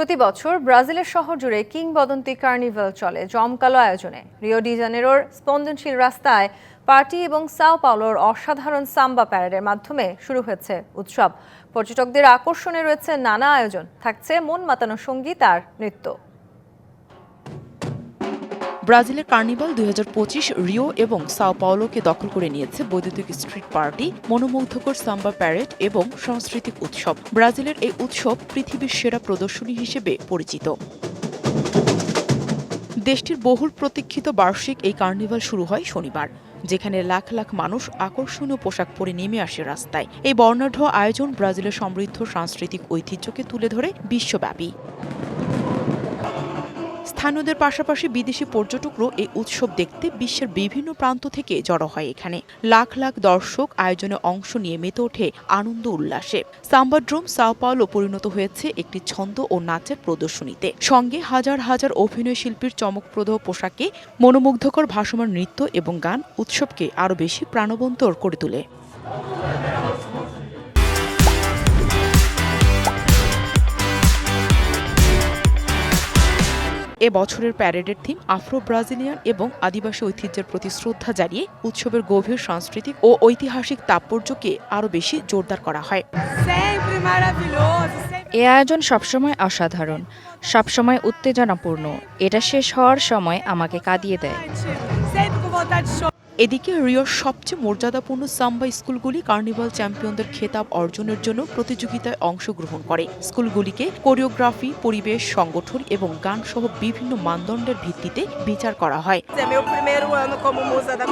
প্রতি বছর ব্রাজিলের শহর জুড়ে কিংবদন্তি কার্নিভাল চলে জমকালো আয়োজনে। রিও ডি জানেরোর স্পন্দনশীল রাস্তায় পার্টি এবং সাও পাওলোর অসাধারণ সাম্বা প্যারেডের মাধ্যমে শুরু হয়েছে উৎসব। পর্যটকদের আকর্ষণে রয়েছে নানা আয়োজন। থাকছে মন মাতানো সংগীত আর নৃত্য। ব্রাজিলের কার্নিভাল দুই হাজার পঁচিশ রিও এবং সাও পাওলোকে দখল করে নিয়েছে বৈদ্যুতিক স্ট্রিট পার্টি মনোমুগ্ধকর সাম্বা প্যারেড এবং সাংস্কৃতিক উৎসব। ব্রাজিলের এই উৎসব পৃথিবীর সেরা প্রদর্শনী হিসেবে পরিচিত। দেশটির বহুল প্রতীক্ষিত বার্ষিক এই কার্নিভাল শুরু হয় শনিবার, যেখানে লাখ লাখ মানুষ আকর্ষণীয় পোশাক পরে নেমে আসে রাস্তায়। এই বর্ণাঢ্য আয়োজন ব্রাজিলের সমৃদ্ধ সাংস্কৃতিক ঐতিহ্যকে তুলে ধরে বিশ্বব্যাপী। স্থানীয়দের পাশাপাশি বিদেশি পর্যটকরাও এই উৎসব দেখতে বিশ্বের বিভিন্ন প্রান্ত থেকে জড়ো হয় এখানে। লাখ লাখ দর্শক আয়োজনে অংশ নিয়ে মেতে ওঠে আনন্দ উল্লাসে। সাম্বাড্রোম সাও পাওলো পরিণত হয়েছে একটি ছন্দ ও নাচের প্রদর্শনীতে। সঙ্গে হাজার হাজার অভিনয় শিল্পীর চমকপ্রদ পোশাকে মনোমুগ্ধকর ভাসমান নৃত্য এবং গান উৎসবকে আরও বেশি প্রাণবন্তর করে তোলে। এ বছরের প্যারেডের থিম আফ্রো ব্রাজিলিয়ান এবং আদিবাসী ঐতিহ্যের প্রতি শ্রদ্ধা জানিয়ে উৎসবের গভীর সাংস্কৃতিক ও ঐতিহাসিক তাৎপর্যকে আরও বেশি জোরদার করা হয়। এ আয়োজন সবসময় অসাধারণ, সবসময় উত্তেজনাপূর্ণ। এটা শেষ হওয়ার সময় আমাকে কাঁদিয়ে দেয়। এদিকে রিওর সবচেয়ে মর্যাদাপূর্ণ সাম্বা স্কুলগুলি কার্নিভাল চ্যাম্পিয়নদের খেতাব অর্জনের জন্য প্রতিযোগিতায় অংশগ্রহণ করে। স্কুলগুলিকে কোরিওগ্রাফি, পরিবেশ, সংগঠন এবং গান সহ বিভিন্ন মানদণ্ডের ভিত্তিতে বিচার করা হয়।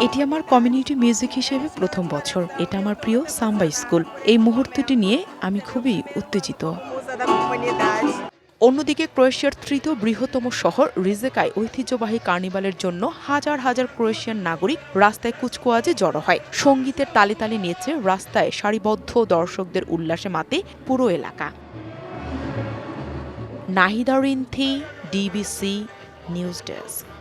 এটি আমার কমিউনিটি মিউজিক হিসেবে প্রথম বছর। এটা আমার প্রিয় সাম্বা স্কুল। এই মুহূর্তটি নিয়ে আমি খুবই উত্তেজিত. অন্যদিকে ক্রোয়েশিয়ার তৃতীয় বৃহত্তম শহর রিজেকায় ঐতিহ্যবাহী কার্নিভালের জন্য হাজার হাজার ক্রোয়েশিয়ান নাগরিক রাস্তায় কুচকোয়াজে জড়ো হয়। সঙ্গীতের তালে তালে নেচে রাস্তায় সারিবদ্ধ দর্শকদের উল্লাসে মাতে পুরো এলাকা। Nahida Rinthi DBC, news desk.